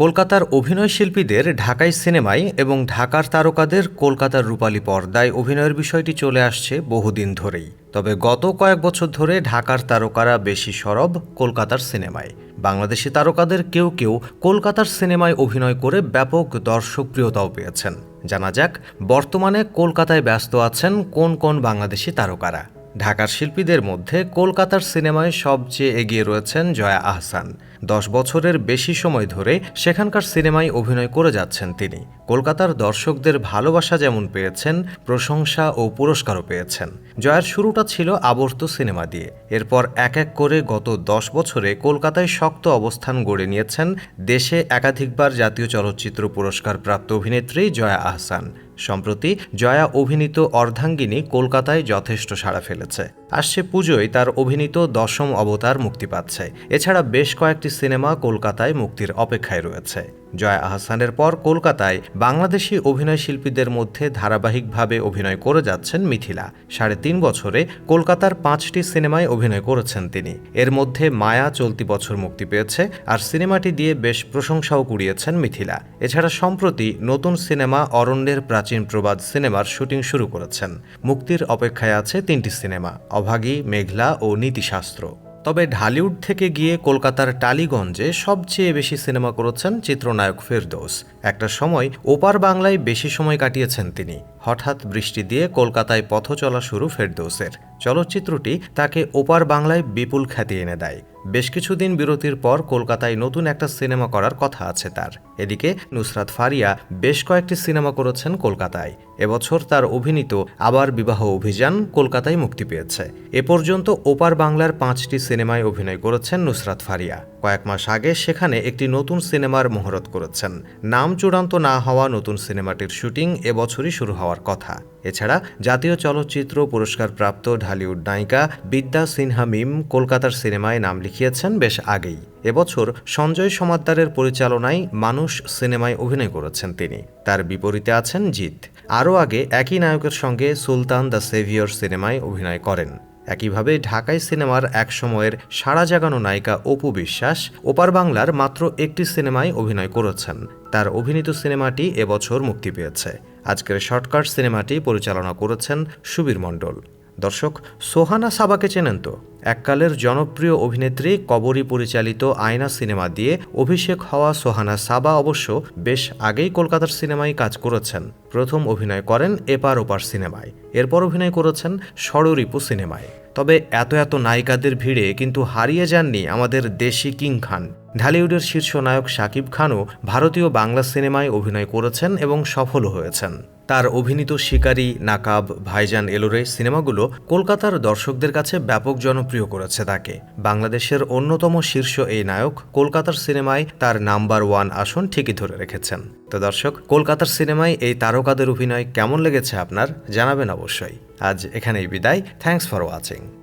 কলকাতার অভিনয় শিল্পীদের ঢাকাই সিনেমায় এবং ঢাকার তারকাদের কলকাতার রূপালী পর্দায় অভিনয়ের বিষয়টি চলে আসছে বহুদিন ধরেই। তবে গত কয়েক বছর ধরে ঢাকার তারকারা বেশি সরব কলকাতার সিনেমায়। বাংলাদেশি তারকাদের কেউ কেউ কলকাতার সিনেমায় অভিনয় করে ব্যাপক দর্শকপ্রিয়তাও পেয়েছেন। জানা যাক, বর্তমানে কলকাতায় ব্যস্ত আছেন কোন কোন বাংলাদেশি তারকারা। ঢাকার শিল্পীদের মধ্যে কলকাতার সিনেমায় সবচেয়ে এগিয়ে রয়েছেন জয়া আহসান। দশ বছরের বেশি সময় ধরে সেখানকার সিনেমায় অভিনয় করে যাচ্ছেন তিনি। কলকাতার দর্শকদের ভালোবাসা যেমন পেয়েছেন, প্রশংসা ও পুরস্কারও পেয়েছেন। জয়ার শুরুটা ছিল আবর্ত সিনেমা দিয়ে। এরপর এক এক করে গত দশ বছরে কলকাতায় শক্ত অবস্থান গড়ে নিয়েছেন দেশে একাধিকবার জাতীয় চলচ্চিত্র পুরস্কার প্রাপ্ত অভিনেত্রী জয়া আহসান। সম্প্রতি জয়া অভিনীত অর্ধাঙ্গিনী কলকাতায় যথেষ্ট সাড়া ফেলেছে। আসছে পুজোয় তার অভিনীত দশম অবতার মুক্তি পাচ্ছে। এছাড়া বেশ কয়েকটি সিনেমা কলকাতায় মুক্তির অপেক্ষায় রয়েছে। জয়া আহসানের পর কলকাতায় বাংলাদেশি অভিনয় শিল্পীদের মধ্যে ধারাবাহিকভাবে অভিনয় করে যাচ্ছেন মিথিলা। সাড়ে তিন বছরে কলকাতার পাঁচটি সিনেমায় অভিনয় করেছেন তিনি। এর মধ্যে মায়া চলতি বছর মুক্তি পেয়েছে আর সিনেমাটি দিয়ে বেশ প্রশংসাও কুড়িয়েছেন মিথিলা। এছাড়া সম্প্রতি নতুন সিনেমা অরণ্যের প্রাচীন প্রবাদ সিনেমার শুটিং শুরু করেছেন। মুক্তির অপেক্ষায় আছে তিনটি সিনেমা, অভাগী, মেঘলা ও নীতিশাস্ত্র তবে ঢালিউড থেকে গিয়ে কলকাতার টালিগঞ্জে সবচেয়ে বেশি সিনেমা করেছেন চিত্রনায়ক ফেরদৌস। একটা সময় ওপার বাংলায় বেশি সময় কাটিয়েছেন তিনি। হঠাৎ বৃষ্টি দিয়ে কলকাতায় পথ চলা শুরু ফেরদৌসের। চলচ্চিত্রটি তাকে ওপার বাংলায় বিপুল খ্যাতি এনে দেয়। বেশ কিছুদিন বিরতির পর কলকাতায় নতুন একটা সিনেমা করার কথা আছে তার। এদিকে নুসরাত ফারিয়া বেশ কয়েকটি সিনেমা করেছেন কলকাতায়। এবছর তার অভিনীত আবার বিবাহ অভিযান কলকাতায় মুক্তি পেয়েছে। এ পর্যন্ত ওপার বাংলার পাঁচটি সিনেমায় অভিনয় করেছেন নুসরাত ফারিয়া। কয়েক মাস আগে সেখানে একটি নতুন সিনেমার মহরত করেছেন। নাম চূড়ান্ত না হওয়া নতুন সিনেমাটির শুটিং এবছরই শুরু হওয়ার কথা। এছাড়া জাতীয় চলচ্চিত্র পুরস্কারপ্রাপ্ত ঢালিউড নায়িকা বিদ্যা সিনহা মিম কলকাতার সিনেমায় নাম লিখিয়েছেন বেশ আগেই। এবছর সঞ্জয় সমাদ্দারের পরিচালনায় মানুষ সিনেমায় অভিনয় করেছেন তিনি। তার বিপরীতে আছেন জিৎ। আরও আগে একই নায়কের সঙ্গে সুলতান দ্য সেভিয়র সিনেমায় অভিনয় করেন। একইভাবে ঢাকাই সিনেমার এক সময়ের সাড়া জাগানো নায়িকা অপু বিশ্বাস ওপার বাংলার মাত্র একটি সিনেমায় অভিনয় করেছেন। তার অভিনীত সিনেমাটি এবছর মুক্তি পেয়েছে। আজকের শর্টকাট সিনেমাটি পরিচালনা করেছেন সুবীর মণ্ডল। দর্শক, সোহানা সাবাকে চেনেন তো? এককালের জনপ্রিয় অভিনেত্রী, কবরী পরিচালিত আয়না সিনেমা দিয়ে অভিষেক হওয়া সোহানা সাবা অবশ্য বেশ আগেই কলকাতার সিনেমায় কাজ করেছেন। প্রথম অভিনয় করেন এপার ওপার সিনেমায়, এরপর অভিনয় করেছেন ষড়রিপু সিনেমায়। তবে এত এত নায়িকাদের ভিড়ে কিন্তু হারিয়ে যাননি আমাদের দেশি কিং খান। ঢালিউডের শীর্ষ নায়ক শাকিব খানও ভারতীয় বাংলা সিনেমায় অভিনয় করেছেন এবং সফলও হয়েছেন। তার অভিনীত শিকারী, নাকাব, ভাইজান এলোরে সিনেমাগুলো কলকাতার দর্শকদের কাছে ব্যাপক জনপ্রিয় করেছে তাকে। বাংলাদেশের অন্যতম শীর্ষ এই নায়ক কলকাতার সিনেমায় তার নাম্বার ওয়ান আসন ঠিকই ধরে রেখেছেন। তো দর্শক, কলকাতার সিনেমায় এই তারকাদের অভিনয় কেমন লেগেছে আপনার জানাবেন অবশ্যই। আজ এখানেই বিদায়। Thanks for watching